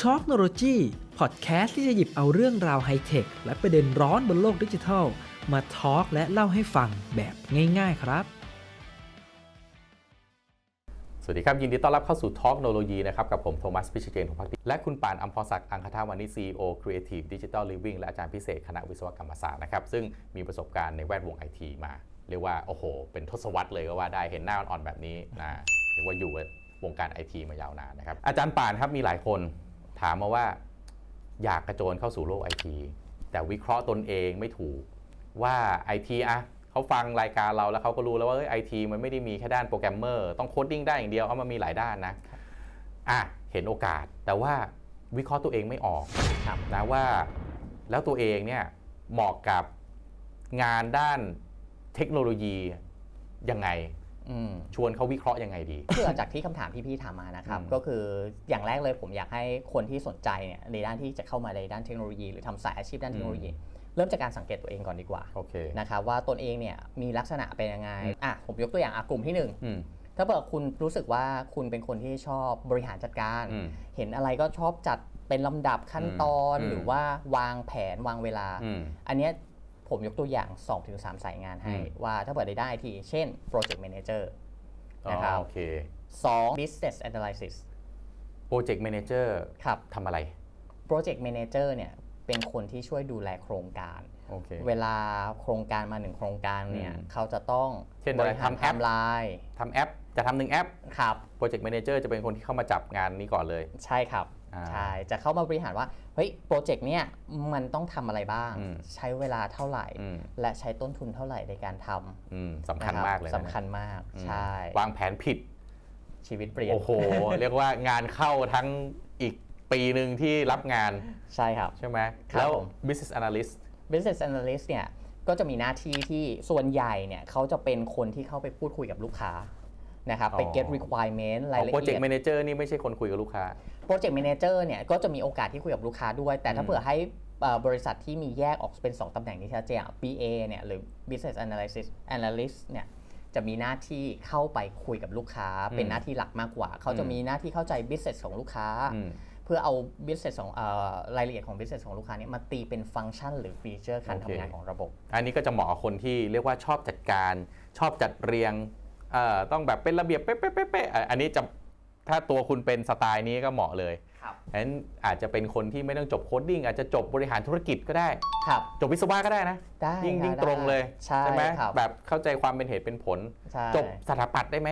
ช็อคโนโลยีพอดแคสต์ที่จะหยิบเอาเรื่องราวไฮเทคและประเด็นร้อนบนโลกดิจิทัล มาทอล์กและเล่าให้ฟังแบบง่ายๆครับ สวัสดีครับ ยินดีต้อนรับเข้าสู่ทอล์กโนโลยีนะครับ กับผมโทมัสพิชเจนของพักดีและคุณปานอัมพรศักดิ์อังคธาวันนี้ CEO Creative Digital Living และอาจารย์พิเศษคณะวิศวกรรมศาสตร์นะครับซึ่งมีประสบการณ์ในแวดวงไอทีมา เรียกว่าโอ้โห เป็นทศวรรษเลยก็ว่าได้เห็นหน้าอ่อนๆแบบนี้นะเรียกว่าอยู่วงการไอทีมายาวนานนะครับอาจารย์ปานครับมีหลายคน ถามมาว่า อยากกระโจนเข้าสู่โลกไอทีแต่วิเคราะห์ตนเองไม่ถูกว่าไอทีอะเขาฟังรายการเราแล้วเขาก็รู้แล้วว่าไอทีมันไม่ได้มีแค่ด้านโปรแกรมเมอร์ต้องโคดดิ้งได้อย่างเดียวเอามันมีหลายด้านนะอะเห็นโอกาส แต่ว่าวิเคราะห์ตัวเองไม่ออกนะว่า แล้วตัวเองเนี่ยเหมาะกับงานด้านเทคโนโลยียังไงอืม ชวนเขาวิเคราะห์ยังไงดีคือจากที่คำถามที่พี่ถามมานะครับอืมก็คืออย่างแรกเลยผมอยากให้คนที่สนใจเนี่ยในด้านที่จะเข้ามาในด้านเทคโนโลยี หรือทำสายอาชีพด้านเทคโนโลยี เริ่มจากการสังเกตตัวเองก่อนดีกว่าโอเคนะครับว่าตนเองเนี่ยมีลักษณะเป็นยังไงอะผมยกตัวอย่างอะกลุ่มที่หนึ่งอืมถ้าเกิดคุณรู้สึกว่าคุณเป็นคนที่ชอบบริหารจัดการอืมเห็นอะไรก็ชอบจัดเป็นลำดับขั้นตอนอืมหรือว่าวางแผนวางเวลาอืมอันเนี้ย ผมยกตัวอย่าง 2-3 สายงานให้อืมว่าถ้าเปิดได้ได้ที่ เช่น Project Manager อ๋อนะครับโอเค2 Business Analysis โปรเจกต์แมเนเจอร์ครับทำอะไร Project Manager เนี่ยเป็นคนที่ช่วยดูแลโครงการโอเคเวลาโครงการมาหนึ่งโครงการเนี่ยอืมเขาจะต้องเช่นบอะไรริหารทำไทแอปม์ไลน์ทำแอป จะทำหนึ่งแอปครับโปรเจกต์แมเนเจอร์จะเป็นคนที่เข้ามาจับงานนี้ก่อนเลย ใช่ครับอ่า ใช่จะเข้ามาบริหารว่าเฮ้ยโปรเจกต์เนี่ยมันต้องทำอะไรบ้างอืมใช้เวลาเท่าไหร่อืมและใช้ต้นทุนเท่าไหร่ในการทำอืมสำคัญนะครับมากเลยนะสำคัญมากอืมใช่วางแผนผิดชีวิตเปลี่ยนโอ้โห เรียกว่างานเข้าทั้งอีกปีหนึ่งที่รับงานใช่ครับใช่ไหมครับแล้วผม business analyst Business Analyst เนี่ยก็จะมีหน้าที่ที่ส่วนใหญ่เนี่ยเขาจะเป็นคนที่เข้าไปพูดคุยกับลูกค้า นะครับไป get requirement รายละโปรเอีเจกยดต์แมเนเจอร์นี่ไม่ใช่คนคุยกับลูกค้า Project Manager เนี่ยก็จะมีโอกาสที่คุยกับลูกค้าด้วย แต่ถ้าอืมเผื่อให้เอ่อบริษัทที่มีแยกออกเป็น 2ตำแหน่งที่ชัดเจนอะ BA เนี่ยหรือ Business Analysis Analyst เนี่ยจะมีหน้าที่เข้าไปคุยกับลูกค้า เป็นหน้าที่หลักมากกว่า เขาจะมีหน้าที่เข้าใจ business ของลูกค้าอืมเพื่อเอา business ของเอ่อรายละเอียดของ business ของลูกค้าเนี่ยมาตีเป็นฟังก์ชันหรือฟีเจอร์การโอเคทำงานของระบบ อันนี้ก็จะเหมาะกับคนที่เรียกว่าชอบจัดการ ชอบจัดเรียง เอ่อต้องแบบเป็นระเบียบเป๊ะๆๆๆอะอันนี้จะถ้าตัวคุณเป็นสไตล์นี้ก็เหมาะเลยครับฉะนั้นอาจจะเป็นคนที่ไม่ต้องจบโคดดิ้งอาจจะจบบริหารธุรกิจก็ได้ ครับ จบวิศวะก็ได้นะ ได้ยิ่งค่ะยิ่งตรงเลยได้ไหมครับแบบเข้าใจความเป็นเหตุเป็นผล ใช่จบสถาปัตย์ได้ไหม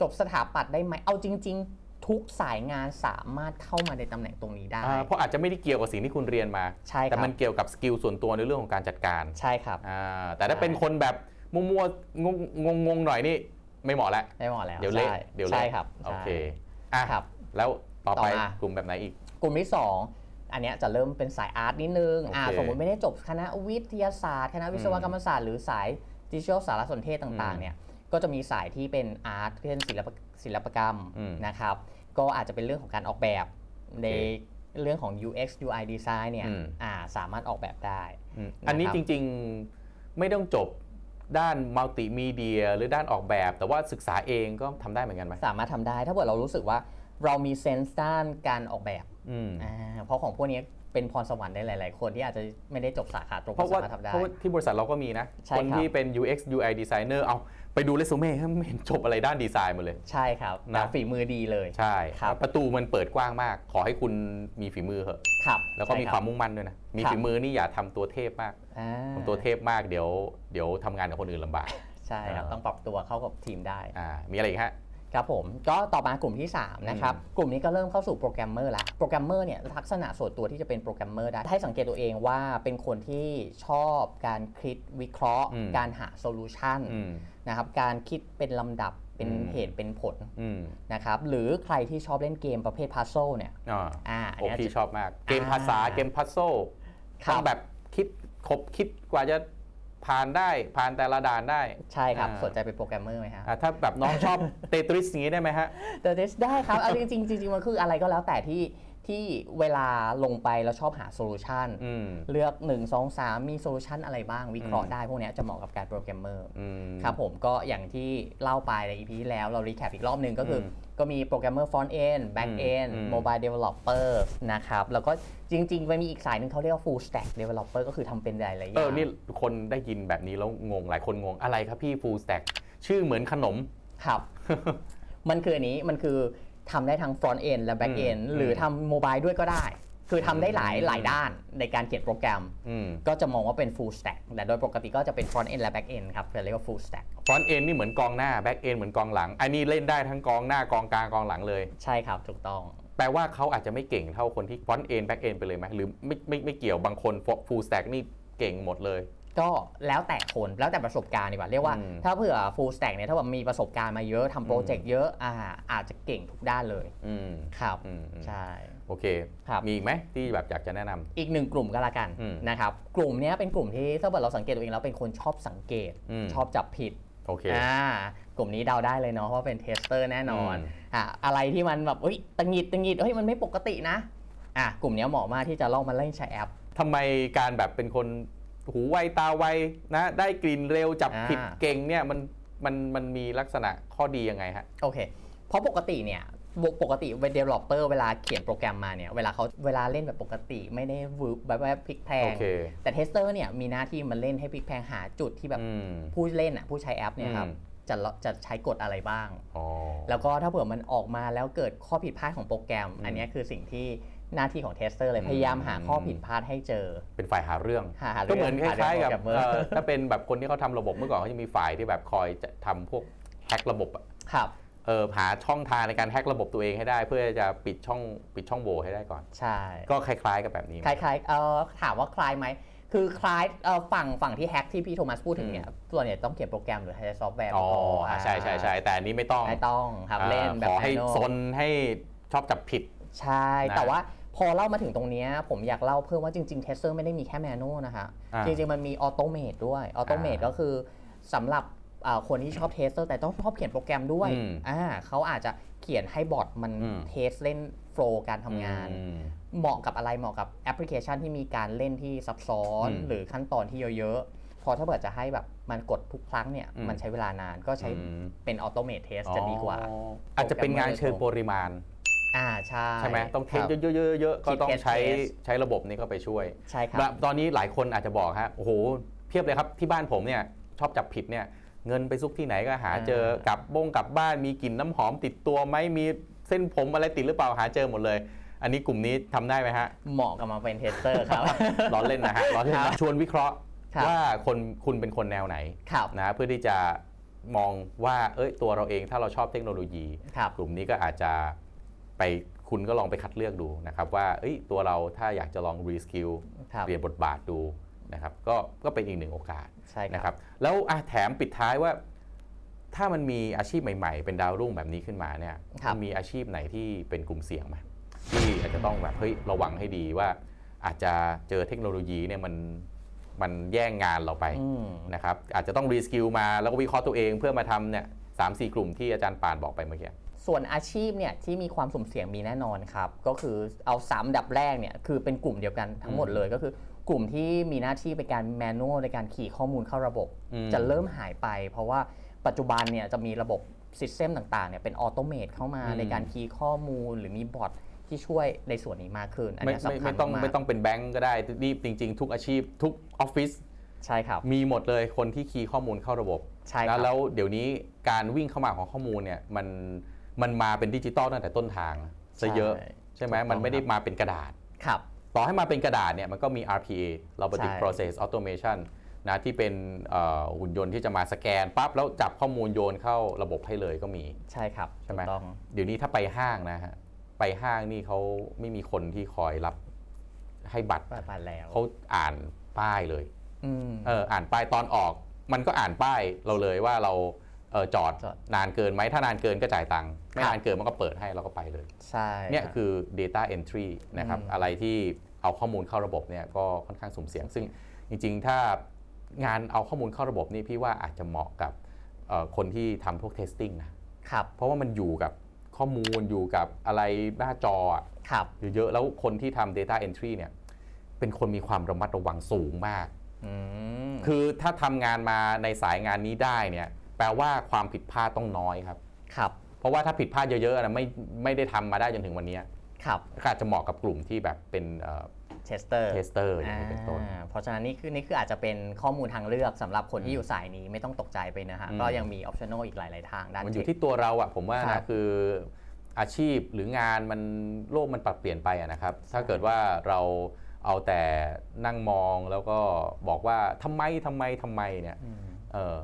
จบสถาปัตย์ได้ไหมเอาจริง ๆ ทุกสายงานสามารถเข้ามาในตำแหน่งตรงนี้ได้ อ่าเพราะอาจจะไม่ได้เกี่ยวกับสิ่งที่คุณเรียนมา ใช่ครับ แต่มันเกี่ยวกับสกิลส่วนตัวในเรื่องของการจัดการใช่ครับ อ่าแต่ถ้าใช่เป็นคนแบบมัวๆงงงงๆหน่อยนี่ ไม่เหมาะแล้วได้หมดแล้วเดี๋ยวเละใช่เดี๋ยวเละใช่ครับโอเคใช่อะครับ แล้วต่อไปต่อมาก ลุ่มแบบไหนอีก กลุ่มที่ 2 อันเนี้ยจะเริ่มเป็นสายอาร์ตนิดนึงอ่าโอเคสมมติไม่ได้จบคณะวิทยาศาสตร์ คณะวิศวกรรมศาสตร์หรือสายดิจิทัลสารสนเทศต่างอืมๆเนี่ยก็จะมีสายที่เป็นอาร์ตเช่นศิลปศิลปกรรมอืมนะครับ ก็อาจจะเป็นเรื่องของการออกแบบในเรื่องของ UX UI design เนี่ยอืม อ่าสามารถออกแบบได้ อืมอันนี้นะครับ จริงๆไม่ต้องจบ ด้านมัลติมีเดียหรือด้านออกแบบ แต่ว่าศึกษาเองก็ทำได้เหมือนกันไหมสามารถทำได้ ถ้าเกิดเรารู้สึกว่าเรามีเซนส์ด้านการออกแบบอืม อ่าเพราะของพวกนี้เป็นพรสวรรค์ได้หลาย ๆ คนที่อาจจะไม่ได้จบสาขาตรงเพราะว่าสมถทำได้ เพราะว่าที่บริษัทเราก็มีนะ ใช่คนครับที่เป็น UX UI designer เอา ไปดูเรซูเม่ไม่เห็นจบอะไรด้านดีไซน์มาเลย ใช่ครับนะ แต่ฝีมือดีเลย ใช่ครับ ประตูมันเปิดกว้างมาก ขอให้คุณมีฝีมือเหอะ ครับแล้วก็มีใช่ความมุ่งมั่นด้วยนะ มีครับฝีมือนี่อย่าทำตัวเทพมากอ่าทำตัวเทพมากเดี๋ยวเดี๋ยวทำงานกับคนอื่นลำบาก ใช่ครับ อ่า ต้องปรับตัวเข้ากับทีมได้ อ่ามีอะไรอีกฮะ ครับผมก็ต่อมากลุ่มที่ 3 นะครับ กลุ่มนี้ก็เริ่มเข้าสู่โปรแกรมเมอร์ละโปรแกรมเมอร์เนี่ยลักษณะส่วนตัวที่จะเป็นโปรแกรมเมอร์ได้ ให้สังเกตตัวเองว่าเป็นคนที่ชอบการคิดวิเคราะห์อืมการหาโซลูชันอืมนะครับการคิดเป็นลำดับเป็นอืมเหตุเป็นผลอืมนะครับหรือใครที่ชอบเล่นเกมประเภทพัซโซเนี่ยอ่าอ่าอันโอ้เนี้ยพี่จะชอบมาก เกมภาษาอ่าเกมพัซโซครับต้องแบบคิดคบคิดกว่าจะ ผ่านได้ผ่านแต่ละด่านได้ ใช่ครับ อ่า สนใจเป็นโปรแกรมเมอร์ไหมครับอ่าถ้าแบบน้องชอบเตทริสอย่างนี้ได้ไหมฮะแต่ได้ครับ เอาจริงๆจริงๆมันคืออะไรก็แล้วแต่ที่ ที่เวลาลงไปแล้วชอบหาโซลูชันอืมเลือก 1 2 3 มีโซลูชันอะไรบ้างวิเคราะอืห์มได้พวกเนี้ยจะเหมาะกับการโปรแกรมเมอร์อืมครับผมก็อย่างที่เล่าไปใน EP ที่แล้วเรารีแคปอีกรอบหนึ่งก็คืออมก็มีโปรแกรมเมอร์ฟอนต์เอนแบ็กเอนอืมโมบายเดเวลลอปเปอร์นะครับ แล้วก็จริงๆมันมีอีกสายหนึ่งเขาเรียกว่า full stack developer ก็คือทำเป็นหลายๆอย่าเอองนี่คนได้ยินแบบนี้แล้วงงหลายคนงงอะไรครับพี่ full stack ชื่อเหมือนขนมครับ มันคืออันนี้มันคือ ทำได้ทั้ง front end และ back end อืมหรือทำโมบายด้วยก็ได้ คือทำได้หลายอืมหลายด้านในการเขียนโปรแกรมอืมก็จะมองว่าเป็น full stack แต่โดยปกติก็จะเป็น front end และ back end ครับจะเรียกว่า full stack front end นี่เหมือนกองหน้า back end เหมือนกองหลัง อันนี้เล่นได้ทั้งกองหน้ากองกลางกองหลังเลย ใช่ครับถูกต้อง แปลว่าเขาอาจจะไม่เก่งเท่าคนที่ front end back end ไปเลยไหมหรือไม่ไม่ไม่เกี่ยวบางคน full stack นี่เก่งหมดเลย ก็แล้วแต่คนแล้วแต่ประสบการณ์ดีกว่าเรียกว่าอืม ถ้าเผื่อ full stack เนี่ยถ้าแบบมีประสบการณ์มาเยอะทำโปรเจกต์เยอะอ่าอาจจะเก่งทุกด้านเลยอืมครับ อืมอืมใช่ โอเค ครับ มีอีกไหมที่แบบอยากจะแนะนำ อีกหนึ่งกลุ่มก็แล้วกันอืมนะครับกลุ่มเนี้ยเป็นกลุ่มที่ถ้าเกิดเราสังเกตตัวเองแล้วเป็นคนชอบสังเกต อืม ชอบจับผิดโอเค อ่ากลุ่มนี้เดาได้เลยเนาะเพราะเป็นเทสเตอร์แน่นอนอืม อะอะไรที่มันแบบเฮ้ยตังหงิดตังหงิดเฮ้ยมันไม่ปกตินะอะกลุ่มเนี้ยเหมาะมากที่จะลองมาเล่นใช้แอป ทำไมการแบบเป็นคน หูไวตาไวนะได้กลิ่นเร็วจับอ่าผิดเก่งเนี่ยมันมันมันมีลักษณะข้อดียังไงฮะโอเค เพราะปกติเนี่ยปกปกติเวล developer เวลาเขียนโปรแกรมมาเนี่ยเวลาเขาเวลาเล่นแบบปกติไม่ได้วืบแบบว่าพลิกแพลโองเคแต่เทสเตอร์เนี่ยมีหน้าที่มาเล่นให้พลิกแพลงหาจุดที่แบบอืมผู้เล่นอะผู้ใช้แอปเนี่ยครับอืมจะละจะใช้กฎอะไรบ้างอ๋อแล้วก็ถ้าเผื่อมันออกมาแล้วเกิดข้อผิดพลาดของโปรแกรมอืมอันเนี้ยคือสิ่งที่ หน้าที่ของเทสเตอร์เลยอืมพยายามหาข้อผิดพลาดให้เจอ เป็นฝ่ายหาเรื่องหาหาก็เหมือนครื่องล้ายๆกับหาเรื่องเอ่อถ้าเป็นแบบคนที่เขาทำระบบเมื่อก่อนเขาจะมีฝ่ายที่แบบคอยจะทำพวกแฮกระบบอะครับเออหาช่องทางในการแฮกระบบตัวเองให้ได้ เพื่อจะปิดช่องปิดช่องโหว่ให้ได้ก่อน ใช่ ก็คล้ายๆกับแบบนี้ไหมคล้ายๆเอ่อถามว่าคล้ายไหมคือคล้ายเอ่อฝั่งฝั่งที่แฮกที่พี่โทมัสพูดถึงเนี่ยส่วนใหญ่ต้องเขียนโปรแกรมหรือใช้ซอฟต์แวร์อ๋อต่ออะใช่ใช่ใช่แต่อันนี้ไม่ต้องไม่ต้องครับอ่าเล่นแบบขอให้ manual ซนให้ชอบจับผิด ใช่นะแต่ว่า พอเล่ามาถึงตรงเนี้ยผมอยากเล่าเพิ่มว่าจริงๆเทสเตอร์ไม่ได้มีแค่แมนนวลนะคะอ่าจริงๆมันมีออโตเมตด้วยออโตเมตอ่าก็คือสำหรับอ่าคนที่ชอบเทสเตอร์แต่ต้องชอบเขียนโปรแกรมด้วยอืมอ่าเขาอาจจะเขียนให้บอทมันอืมเทสเล่นโฟล์การทำงานอืมเหมาะกับอะไรเหมาะกับแอปพลิเคชันที่มีการเล่นที่ซับซ้อนอืมหรือขั้นตอนที่เยอะๆ พอถ้าเกิดจะให้แบบมันกดทุกครั้งเนี่ยอืมมันใช้เวลานานก็ใช้อืมเป็นออโตเม e เทสจะดีกว่าอ๋ออาจจะเป็นงานเชิงปริมาณ อ่าใช่ ใช่ไหมต้องเทสครับเยอะๆๆๆก็ต้องคิดใช้เทสใช้ระบบนี้ก็ไปช่วยใช่ครัแบบบตอนนี้หลายคนอาจจะบอกฮะโอ้โหเพียบเลยครับที่บ้านผมเนี่ยชอบจับผิดเนี่ยเงินไปซุกที่ไหนก็หาเจออ่ากลับบงกลับบ้านมีกลิ่นน้ำหอมติดตัวไหมมีเส้นผมอะไรติดหรือเปล่าหาเจอหมดเลย อันนี้กลุ่มนี้ทำได้ไหมฮะ เหมาะกับมาเป็นเทสเตอร์ครับ ล้อเล่นนะฮะล้อเล่นครันะบชวนวิเคราะห์ครับ ว่าคนคุณเป็นคนแนวไหนครับ นะเพื่อที่จะมองว่าเอ้ยตัวเราเองถ้าเราชอบเทคโนโลยี ครับ กลุ่มนี้ก็อาจจะ ไปคุณก็ลองไปคัดเลือกดูนะครับว่าเอ้ยตัวเราถ้าอยากจะลองรีสกิลครับเปลี่ยนบทบาทดูนะครับก็ก็เป็นอีกหนึ่งโอกาสใช่คนะครัรับบแล้วอะแถมปิดท้ายว่า ถ้ามันมีอาชีพใหม่ ๆ เป็นดาวรุ่งแบบนี้ขึ้นมาเนี่ยครับมันมีอาชีพไหนที่เป็นกลุ่มเสี่ยงไหมที่อาจจะต้องแบบเฮ้ยระวังให้ดีว่าอาจจะเจอเทคโนโลยีเนี่ยมันมันแย่งงานเราไปอืมนะครับอาจจะต้องรีสกิลมาแล้วก็วิเคราะห์ตัวเองเพื่อมาทำเนี่ยสามสี่กลุ่มที่อาจารย์ป่านบอกไปเมื่อกี้ ส่วนอาชีพเนี่ยที่มีความสุ่มเสี่ยงมีแน่นอนครับ ก็คือเอาสามอันดับแรกเนี่ยคือเป็นกลุ่มเดียวกันทั้งหมดเลยก็คือกลุ่มที่มีหน้าที่เป็นการแมนนวลในการขี่ข้อมูลเข้าระบบอืมจะเริ่มหายไป เพราะว่าปัจจุบันเนี่ยจะมีระบบซิสเต็มต่างๆเนี่ยเป็นออโตเมตเข้ามาอืมในการคีย์ข้อมูลหรือมีบอทที่ช่วยในส่วนนี้มากขึ้น อันไม่เนี้ยไม่สำคัไม่ญต้องมากไม่ต้องเป็นแบงก์ก็ได้นี่จริง ๆ ทุกอาชีพ ทุกออฟฟิศใช่ครับมีหมดเลยคนที่คีย์ข้อมูลเข้าระบบใช่คแล้รัวบแล้วเดี๋ยวนี้การวิ่งเข้ามาของข้อมูลเนี่ยมัน มันมาเป็นดิจิตอลตั้งแต่ต้นทางซะเยอะ ใช่ไหมถูกต้องมันไม่ได้ครับมาเป็นกระดาษ ครับ ต่อให้มาเป็นกระดาษเนี่ยมันก็มี RPA Robotic ใช่ Process Automation นะที่เป็นเอ่อหุ่นยนต์ที่จะมาสแกนปั๊บแล้วจับข้อมูลโยนเข้าระบบให้เลยก็มี ใช่ครับใช่ไหม ถูกต้อง เดี๋ยวนี้ถ้าไปห้างนะฮะไปห้างนี่เขาไม่มีคนที่คอยรับให้บัตรไปไปแล้วเขาอ่านป้ายเลย อืม เอออ่านป้ายตอนออก มันก็อ่านป้ายเราเลยว่าเรา เออจอดจอด นานเกินไหมถ้านานเกินก็จ่ายตังค์ไม่ครับนานเกินมันก็เปิดให้เราก็ไปเลย ใช่เนี่ยรับ คือ data entry นะครับอืม อะไรที่เอาข้อมูลเข้าระบบเนี่ยก็ค่อนข้างสุ่มเสี่ยง ซึ่งจริงๆ ถ้างานเอาข้อมูลเข้าระบบนี่พี่ว่าอาจจะเหมาะกับเอ่อคนที่ทำพวก testing นะครับเพราะว่ามันอยู่กับข้อมูลอยู่กับอะไรหน้าจออะ ครับ เยอะๆแล้วคนที่ทำ Data Entry เนี่ย เป็นคนมีความระมัดระวังสูงมาก อืม คือถ้าทำงานมาในสายงานนี้ได้เนี่ย แปลว่าความผิดพลาดต้องน้อยครับ ครับ เพราะว่าถ้าผิดพลาดเยอะๆนะไม่ไม่ได้ทำมาได้จนถึงวันเนี้ยครับก็อาจจะเหมาะกับกลุ่มที่แบบเป็นเทสเตอร์เทสเตอร์อย่างนี้เป็นต้น เพราะฉะนั้นนี่คือนี่คืออาจจะเป็นข้อมูลทางเลือกสำหรับคนที่อยู่สายนี้ไม่ต้องตกใจไปนะฮะอืมก็ยังมีออปชั่นอลอีกหลาย ๆ ทางด้านมันอยู่เทคที่ตัวเราอะผมว่าครันะบคืออาชีพหรืองานมันโลกมันปรับเปลี่ยนไปอะนะครับ ถ้าเกิดว่าเราเอาแต่นั่งมองแล้วก็บอกว่าทำไมทำไมทำไมเนี่ยอืมเออ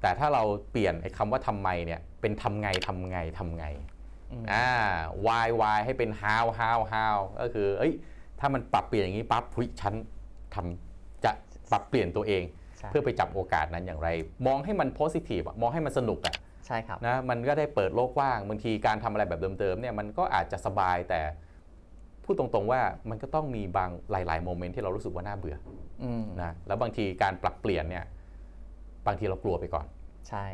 แต่ถ้าเราเปลี่ยนไอ้คำว่าทำไมเนี่ยเป็นทำไงทำไงทำไงอืมอ่า why why ให้เป็น how how how ก็คือ เอ้ย ถ้ามันปรับเปลี่ยนอย่างนี้ปั๊บหุยฉันทำจะปรับเปลี่ยนตัวเองใช่เพื่อไปจับโอกาสนั้นอย่างไร มองให้มัน positive อะมองให้มันสนุกอะใช่ครับนะมันก็ได้เปิดโลกกว้างบางทีการทำอะไรแบบเดิมๆเนี่ยมันก็อาจจะสบายแต่พูดตรงๆว่ามันก็ต้องมีบางหลายๆโมเมนต์ที่เรารู้สึกว่าน่าเบื่ออืมนะแล้วบางทีการปรับเปลี่ยนเนี่ย บางทีเรากลัวไปก่อน ใช่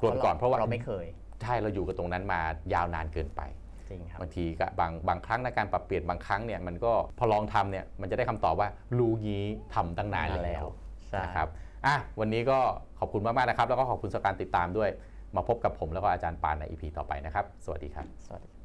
กลัวไปก่อนเพราะว่าเราไม่เคย ใช่เราอยู่กับตรงนั้นมายาวนานเกินไปจริงครับบางทีก็บางบางครั้งในการปรับเปลี่ยนบางครั้งเนี่ยมันก็พอลองทำเนี่ยมันจะได้คำตอบว่ารู้งี้ทำตั้งนานแล้วใช่นะครับอะวันนี้ก็ขอบคุณมากๆนะครับ แล้วก็ขอบคุณสำหรับการติดตามด้วย มาพบกับผมแล้วก็อาจารย์ปานใน EP ต่อไปนะครับ สวัสดีครับ สวัสดีครับ